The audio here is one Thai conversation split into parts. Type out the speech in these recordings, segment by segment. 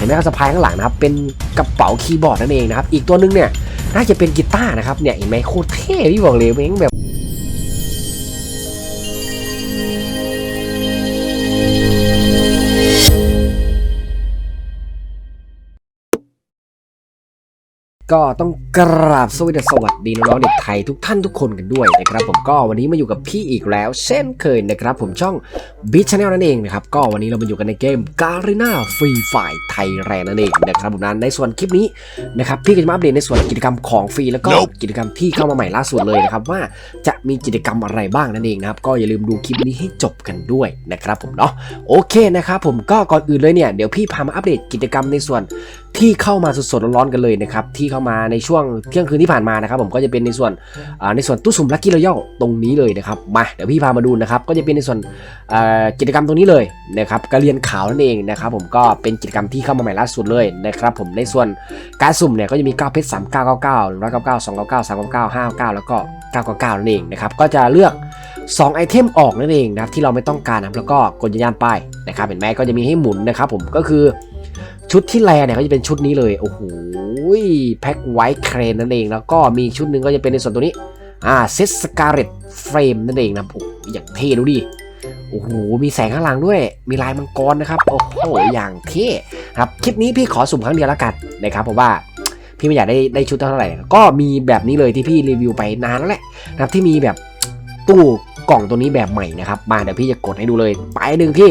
เห็นไหมครับสะพายข้างหลังนะครับเป็นกระเป๋าคีย์บอร์ดนั่นเองนะครับอีกตัวหนึงเนี่ยน่าจะเป็นกีตาร์นะครับเนี่ยเห็นไหมโคตรเท่พี่บอกเลยแม้งแบบ ก็ต้องกราบสวัสดีสวัสดีน้องๆเด็กไทยทุกท่านทุกคนกันด้วยนะครับผมก็วันนี้มาอยู่กับพี่อีกแล้ว เช่นเคยนะครับผมช่อง b i t Channel นั่นเองนะครับก็วันนี้เรามาอยู่กันในเกม Garena Free Fire Thailand นั่นเองนะครับผมนั้นในส่วนคลิปนี้นะครับพี่ก็จะมาอัปเดตในส่วนกิจกรรมของฟรีแล้วก็กิจกรรมที่เข้ามาใหม่ล่าสุดเลยนะครับว่าจะมีกิจกรรมอะไรบ้างนั่นเองนะครับก็อย่าลืมดูคลิปนี้ให้จบกันด้วยนะครับผมเนาะโอเคนะครับผมก็ก่อนอื่นเลยเนี่ยเดี๋ยวพี่พามาอัปเดตกิจกรรมในส่วนที่เข้ามาสดๆร้อนๆกันเลยนะครับที่เข้ามาในช่วงเที่ยงคืนที่ผ่านมานะครับผมก็จะเป็นในส่วนในส่วนตู้สุ่มลัคกี้รอยัลตรงนี้เลยนะครับมาเดี๋ยวพี่พามาดูนะครับก็จะเป็นในส่วนกิจกรรมตรงนี้เลยนะครับกระเรียนขาวนั่นเองนะครับผมก็เป็นกิจกรรมที่เข้ามาใหม่ล่าสุดเลยนะครับผมในส่วนการสุ่มเนี่ยก็จะมี9เพชร3 9 9 9 1 9 9 2 9 9 3 9 9 5 9แล้วก็999นั่นเองนะครับก็จะเลือก 2 ไอเทมออกนั่นเองนะครับที่เราไม่ต้องการนะแล้วก็กดยืนยันไปนะครับเห็นไหมก็จะมีให้หมุนนะครับผมก็คือ ชุดที่แลเนี่ยก็จะเป็นชุดนี้เลย โอ้โหแพ็คไวท์เครนนั่นเอง แล้วก็มีชุดหนึ่งก็จะเป็นในส่วนตัวนี้ อ่าเซสการ์เรตเฟรมนั่นเองนะโอ้โหอย่างเท่ดูดิ โอ้โห มีแสงข้างหลังด้วย มีลายมังกรนะครับ โอ้โห อย่างเท่ครับ คลิปนี้พี่ขอสุ่มครั้งเดียวแล้วกันนะครับ เพราะว่าพี่ไม่อยากได้ได้ชุดเท่าไหร่ ก็มีแบบนี้เลยที่พี่รีวิวไปนานแล้วแหละนะครับที่มีแบบตู้กล่องตัวนี้แบบใหม่นะครับ มาเดี๋ยวพี่จะกดให้ดูเลย ไปหนึ่งพี่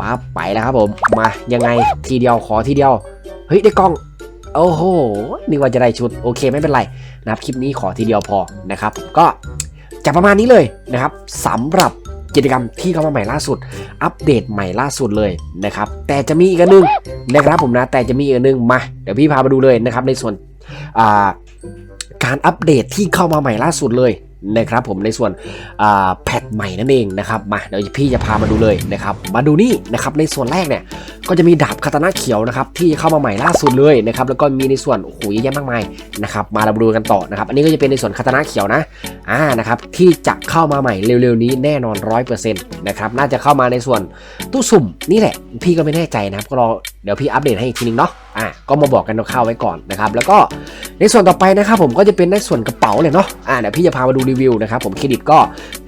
ปั๊บไปแล้วครับผมมายังไงทีเดียวขอทีเดียว เฮ้ยได้กล้อง โอ้โหนึกว่าจะได้ชุดโอเคไม่เป็นไรนะครับคลิปนี้ขอทีเดียวพอนะครับก็จะประมาณนี้เลยนะครับสำหรับกิจกรรมที่เข้ามาใหม่ล่าสุด อัปเดตใหม่ล่าสุดเลยนะครับแต่จะมีอีกอันนึงนะครับผมนะแต่จะมีอีกอันนึงมาเดี๋ยวพี่พามาดูเลยนะครับในส่วนการอัปเดตที่เข้ามาใหม่ล่าสุดเลย นะครับผมในส่วนแพทใหม่นั่นเองนะครับมาเดี๋ยวพี่จะพามาดูเลยนะครับมาดูนี่นะครับในส่วนแรกเนี่ยก็จะมีดาบคาตานะเขียวนะครับที่เข้ามาใหม่ล่าสุดเลยนะครับแล้วก็มีในส่วนโอ้โหเยอะแยะมากมายนะครับมาเรามาดูกันต่อนะครับอันนี้ก็จะเป็นในส่วนคาตานะเขียวนะอ่านะครับที่จะเข้ามาใหม่เร็วๆนี้แน่นอนร้อยเปอร์เซ็นต์นะครับน่าจะเข้ามาในส่วนตู้สุ่มนี่แหละพี่ก็ไม่แน่ใจนะครับก็รอเดี๋ยวพี่อัปเดตให้อีกทีนึงเนาะ อ่าก็มาบอกกันคร่าวๆไว้ก่อนนะครับแล้วก็ในส่วนต่อไปนะครับผมก็จะเป็นในส่วนกระเป๋าเลยเนาะอ่าเดี๋ยวพี่จะพามาดูรีวิวนะครับผมเครดิตก็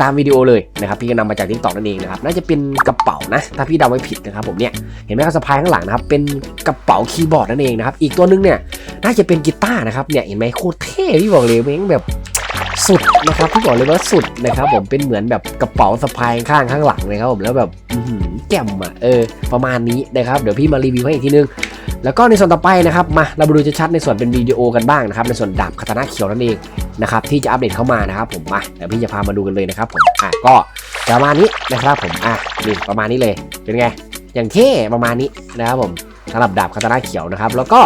ตามวิดีโอเลยนะครับพี่ก็นำมาจากทิกตอกนั่นเองนะครับน่าจะเป็นกระเป๋านะถ้าพี่เดาไม่ผิดนะครับผมเนี่ยเห็นไหมครับสะพายข้างหลังนะครับเป็นกระเป๋าคีย์บอร์ดนั่นเองนะครับอีกตัวหนึงเนี่ยน่าจะเป็นกีตาร์นะครับเนี่ยเห็นไหมโคตรเท่พี่บอกเลยเม้งแบบสุดนะครับพี่บอกเลยว่าสุดนะครับผมเป็นเหมือนแบบกระเป๋าสะพายข้างข้างหลังเลยครับผมแล้วแบบแจ่มอะเออประมาณนี้นะครับเดี๋ยวพี่มารีวิวให้อีกทีนึง แล้วก็ในส่วนต่อไปนะครับมาเรามาดูชัดๆในส่วนเป็นวิดีโอกันบ้างนะครับในส่วนดาบคาตานะเขียวนั่นเองนะครับที่จะอัปเดตเข้ามานะครับผมมาเดี๋ยวพี่จะพามาดูกันเลยนะครับผมอะก็ประมาณนี้นะครับผมอะนี่ประมาณนี้เลยเป็นไงอย่างเท่ประมาณนี้นะครับผมสำหรับดาบคาตานะเขียวนะครับแล้วก็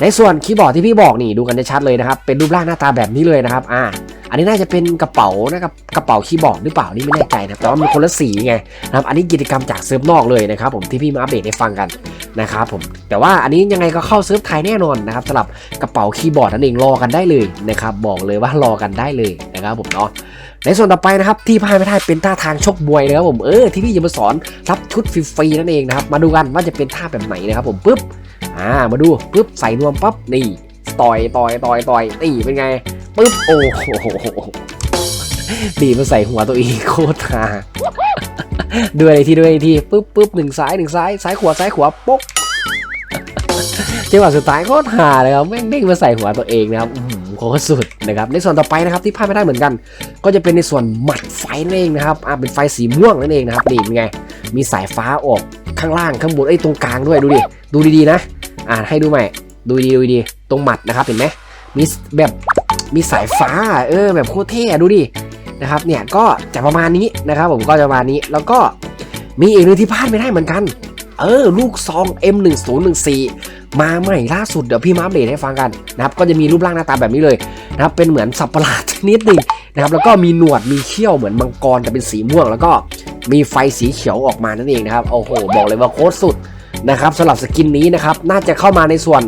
ในส่วนคีย์บอร์ดที่พี่บอกนี่ดูกันชัดเลยนะครับเป็นรูปร่างหน้าตาแบบนี้เลยนะครับอะ อันนี้น่าจะเป็นกระเป๋านะครับกระเป๋าคีย์บอร์ดหรือเปล่านี่ไม่แน่ใจนะแต่ว่ามันคนละสีไงนะครับอันนี้กิจกรรมจากเซิร์ฟนอกเลยนะครับผมที่พี่มาอัปเดตให้ฟังกันนะครับผมแต่ว่าอันนี้ยังไงก็เข้าเซิร์ฟไทยแน่นอนนะครับสำหรับกระเป๋าคีย์บอร์ดนั่นเองรอกันได้เลยนะครับบอกเลยว่ารอกันได้เลยนะครับผมเนาะในส่วนต่อไปนะครับที่พลาดไม่ได้เป็นท่าทางชกมวยนะครับผมเออที่พี่จะมาสอนรับชุดฟรีๆนั่นเองนะครับมาดูกันว่าจะเป็นท่าแบบไหนนะครับผมปุ๊บอ่ามาดูปุ๊บใส่นวมปั๊บนี่ ต่อยต่อยต่อยต่อยนี่เป็นไงปุ๊บโอ้โหดีมาใส่หัวตัวเองโคตรฮาด้วยอะไรที่ด้วยอะไรที่ปุ๊บปุ๊บหนึ่งซ้ายหนึ่งซ้ายซ้ายขวาซ้ายขวาปุ๊บจังหวะสุดท้ายโคตรหาเลยครับแม่งเด้งมาใส่หัวตัวเองนะครับโคตรสุดนะครับในส่วนต่อไปนะครับที่พลาดไม่ได้เหมือนกัน ก็จะเป็นในส่วนหมัดไฟนั่นเองนะครับอ่าเป็นไฟสีม่วงนั่นเองนะครับนี่เป็นไง มีสายฟ้าออกข้างล่างข้างบนไอ้ตรงกลางด้วยดูดิดูดีๆนะ อ่าให้ดูใหม่ดูดีดูดี ตรงหมัดนะครับเห็นไหมมีแบบมีสายฟ้าเออแบบโคตรเท่ดูดินะครับเนี่ยก็จะประมาณนี้นะครับ ผมก็จะประมาณนี้แล้วก็มีอีกหนึ่งที่พลาดไม่ได้เหมือนกัน เออ ลูกซอง M1014 มาใหม่ล่าสุดเดี๋ยวพี่มาอัปเดตให้ฟังกันนะครับก็จะมีรูปร่างหน้าตาแบบนี้เลยนะครับเป็นเหมือนสัตว์ประหลาดชนิดหนึ่งนะครับแล้วก็มีหนวดมีเขี้ยวเหมือนมังกรแต่เป็นสีม่วง แล้วก็มีไฟสีเขียวออกมานั่นเองนะครับโอ้โหบอกเลยว่าโคตรสุด นะครับสำหรับสกินนี้นะครับน่าจะเข้ามาในส่วน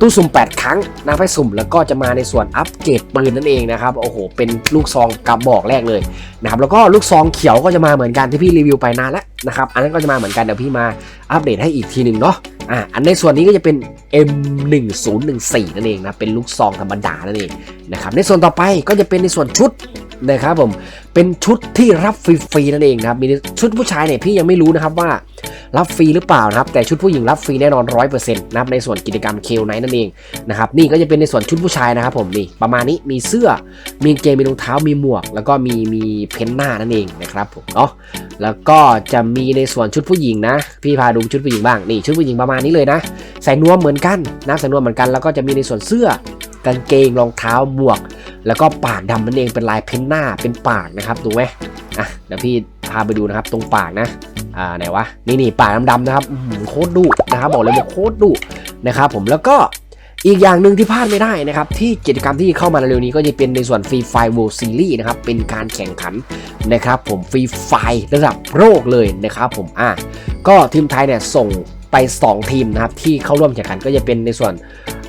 ตู้สุ่ม 8 ครั้งนะไปสุ่มแล้วก็จะมาในส่วนอัปเกรดปืนนั่นเองนะครับโอ้โหเป็นลูกซองกระบอกแรกเลยนะครับแล้วก็ลูกซองเขียวก็จะมาเหมือนกันที่พี่รีวิวไปนานแล้วนะครับอันนั้นก็จะมาเหมือนกันเดี๋ยวพี่มาอัปเดตให้อีกทีหนึ่งเนาะอ่าอันในส่วนนี้ก็จะเป็น M1014 นั่นเองนะเป็นลูกซองธรรมดานั่นเองนะครับในส่วนต่อไปก็จะเป็นในส่วนชุดนะครับผมเป็นชุดที่รับฟรีๆนั่นเองนะครับมีชุดผู้ชายเนี่ยพี่ยังไม่รู้นะครับว่า รับฟรีหรือเปล่านะครับ แต่ชุดผู้หญิงรับฟรีแน่นอน100%นต์นะครับในส่วนกิจกรรมเคลไนนั่นเองนะครับนี่ก็จะเป็นในส่วนชุดผู้ชายนะครับผมนี่ประมาณนี้มีเสื้อมีเกงมีรองเท้ามีหมวก แล้วก็มีมีเพ้นหน้านั่นเองนะครับผมเนาะแล้วก็จะมีในส่วนชุดผู้หญิงนะ พี่พาดูชุดผู้หญิงบ้างนี่ชุดผู้หญิงประมาณนี้เลยนะใส่นวมเหมือนกันนะใส่นวมเหมือนกันแล้วก็จะมีในส่วนเสื้อกางเกงรองเท้าหมวก แล้วก็ปากดำนั่นเองเป็นลายเพ้นหน้าเป็นปากนะครับดูไหมอะเดี๋ยวพี่าไปดูนะครับ ตรงปากนะ อ่าไหนวะ นี่นี่ปากดำๆนะครับโคตรดุนะครับ บอกเลยว่าโคตรดุนะครับ ผมแล้วก็อีกอย่างหนึ่งที่พลาดไม่ได้นะครับ ที่กิจกรรมที่เข้ามาเร็วนี้ก็จะเป็นในส่วนฟรีไฟ World Series นะครับ เป็นการแข่งขันนะครับ ผมฟรีไฟระดับโลกเลยนะครับ ผมอะก็ทีมไทยเนี่ยส่งไป 2 ทีมนะครับ ที่เข้าร่วมแข่งขันก็จะเป็นในส่วน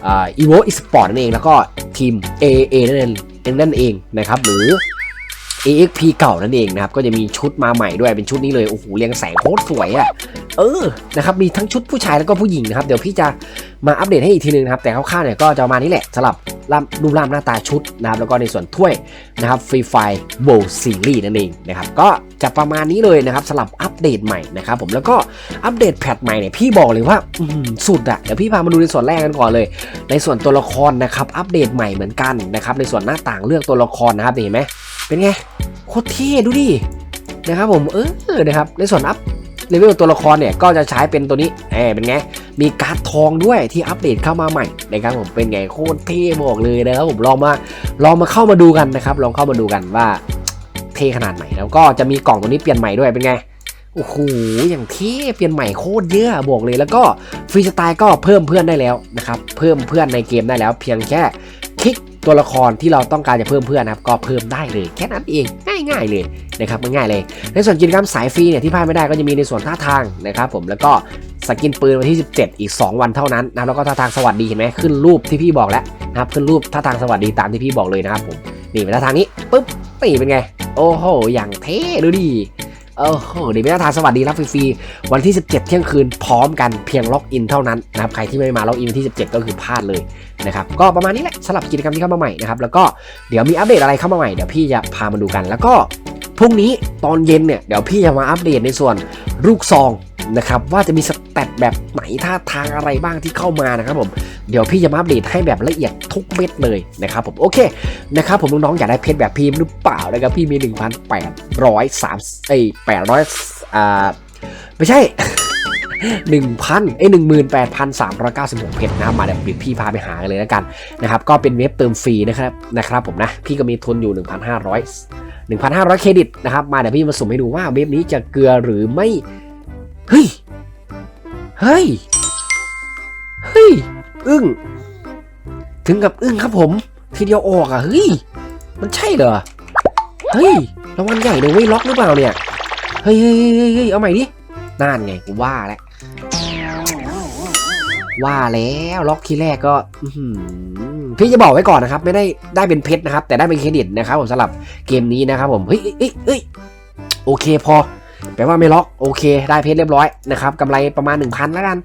อ่า Evo Esport นั่นเอง แล้วก็ทีม AA นั่นเองนั่นเองนะครับ หรือ AXP เก่านั่นเองนะครับก็จะมีชุดมาใหม่ด้วยเป็นชุดนี้เลยโอ้โหเรียงแสงโคตรสวยอะ่ะเออนะครับมีทั้งชุดผู้ชายแล้วก็ผู้หญิงนะครับเดี๋ยวพี่จะมาอัปเดตให้อีกทีนึงนะครับแต่คร่าวๆเนี่ยก็จะมานี้แหละสำหรับรูปร่างหน้าตาชุดนะครับแล้วก็ในส่วนถ้วยนะครับฟรีไฟโบซีรีส์นั่นเองนะครับก็จะประมาณนี้เลยนะครับสำหรับอัปเดตใหม่นะครับผมแล้วก็อัปเดตแพทใหม่เนี่ยพี่บอกเลยว่าสุดอะเดี๋ยวพี่พามาดูในส่วนแรกกันก่อนเลย ในส่วนตัวละครนะครับอัปเดตใหม่เหมือนกันนะครับในส่วนหน้าต่างเลือกตัวละครนะครับเห็นไหม เป็นไงโคตรเท่ดูดินะครับผมเออนะครับในส่วนอัพเลเวลตัวละครเนี่ยก็จะใช้เป็นตัวนี้แหมเป็นไงมีการ์ดทองด้วยที่อัปเดตเข้ามาใหม่นะครับผมเป็นไงโคตรเท่บอกเลยนะครับผมลองมาลองมาเข้ามาดูกันนะครับลองเข้ามาดูกันว่าเท่ขนาดไหนแล้วก็จะมีกล่องตัวนี้เปลี่ยนใหม่ด้วยเป็นไงโอ้โหอย่างเท่เปลี่ยนใหม่โคตรเยอะบอกเลยแล้วก็ฟรีสไตล์ก็เพิ่มเพื่อนได้แล้วนะครับเพิ่มเพื่อนในเกมได้แล้ว เพียงแค่ ตัวละครที่เราต้องการจะเพิ่มเพื่อนนะครับก็เพิ่มได้เลยแค่นั้นเองง่าย ๆ เลยนะครับง่ายๆเลย ในส่วนกิจกรรมสายฟรีเนี่ยที่พลาดไม่ได้ก็จะมีในส่วนท่าทางนะครับผมแล้วก็สกินปืนวันที่ 17 อีก 2 วันเท่านั้นนะแล้วก็ท่าทางสวัสดีเห็นไหมขึ้นรูปที่พี่บอกแล้วนะครับขึ้นรูปท่าทางสวัสดีตามที่พี่บอกเลยนะครับผมนี่เป็นท่าทางนี้ปุ๊บนี่เป็นไง โอ้โหอย่างเท่ดูดิ โอ้โหนี่เป็นท่าทานสวัสดีรับฟรีๆวันที่ 17 เที่ยงคืนพร้อมกันเพียงล็อกอินเท่านั้นนะครับใครที่ไม่มาล็อกอินวันที่ 17 ก็คือพลาดเลยนะครับก็ประมาณนี้แหละสำหรับกิจกรรมที่เข้ามาใหม่นะครับแล้วก็เดี๋ยวมีอัปเดตอะไรเข้ามาใหม่เดี๋ยวพี่จะพามาดูกัน แล้วก็พรุ่งนี้ตอนเย็นเนี่ยเดี๋ยวพี่จะมาอัปเดตในส่วนลูกซองนะครับว่าจะมีส เตตแบบไหนท่าทางอะไรบ้างที่เข้ามานะครับผมเดี๋ยวพี่จะมาอัปเดตให้แบบละเอียดทุกเม็ดเลยนะครับผมโอเคนะครับผมน้องๆอยากได้เพชรแบบพี่หรือเปล่านะครับพี่มี 1,803เอ้ย800อ่าไม่ใช่หนึ่งพันเอ้หนึ่งหมื่นแปดพันสามร้อยเก้าสิบหกเพชรนะมาเดี๋ยวพี่พาไปหากันเลยแล้วกันนะครับก็เป็นเว็บเติมฟรีนะครับนะครับผมนะพี่ก็มีทุนอยู่ 1,500 1,500 เครดิตนะครับมาเดี๋ยวพี่มาสุ่มให้ดูว่าเว็บนี้จะเกลือหรือไม่เฮ้ย เฮ้ย เฮ้ย อึ้ง ถึงกับอึ้งครับผม ทีเดียวออกอะ เฮ้ย มันใช่เหรอ เฮ้ยรางวัลใหญ่เลยเว้ยล็อกหรือเปล่าเนี่ย เฮ้ยเฮ้ยเฮ้ยเอาใหม่ดินั่นไงกูว่าแล้ว ว่าแล้วล็อกทีแรกก็พี่จะบอกไว้ก่อนนะครับ ไม่ได้ได้เป็นเพชรนะครับ แต่ได้เป็นเครดิตนะครับผมสำหรับเกมนี้นะครับผม เฮ้ยเฮ้ยเฮ้ยเฮ้ยโอเคพอ แปลว่าไม่ล็อกโอเค ได้เพชรเรียบร้อยนะครับกำไรประมาณ 1,000 แล้วกัน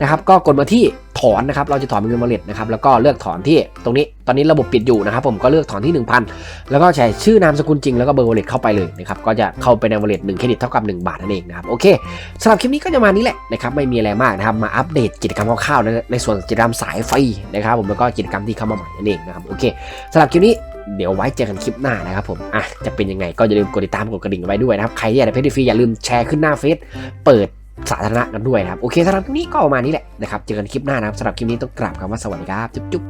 นะครับก็กดมาที่ถอนนะครับเราจะถอนเป็นเงินบริเวนะครับแล้วก็เลือกถอนที่ตรงนี้ตอนนี้ระบบปิดอยู่นะครับผมก็เลือกถอนที่ 1,000 แล้วก็ใช้ชื่อนามสกุลจริงแล้วก็เบอร์วอลเล็ตเข้าไปเลยนะครับก็จะเข้าไปในวอลเล็ตหนึ่งเครดิตเท่ากับ 1 บาทนั่นเองนะครับโอเคสำหรับคลิปนี้ก็จะมานี้แหละนะครับไม่มีอะไรมากนะครับมาอัปเดตกิจกรรมคร่าวๆในส่วนกิจกรรมสายไฟนะครับผมแล้วก็กิจกรรมที่เข้ามาใหม่นั่นเองนะครับโอเคสำหรับคลิปนี้ เดี๋ยวไว้เจอกันคลิปหน้านะครับผมอะจะเป็นยังไงก็อย่าลืมกดติดตามกดกระดิ่งไว้ด้วยนะครับใครที่อยากได้เพจฟรีอย่าลืมแชร์ขึ้นหน้าเฟซเปิดสาธารณะกันด้วยนะครับโอเคสำหรับคลิปนี้ก็ประมาณนี้แหละนะครับเจอกันคลิปหน้านะครับสำหรับคลิปนี้ต้องกราบคำว่าสวัสดีครับจุ๊บ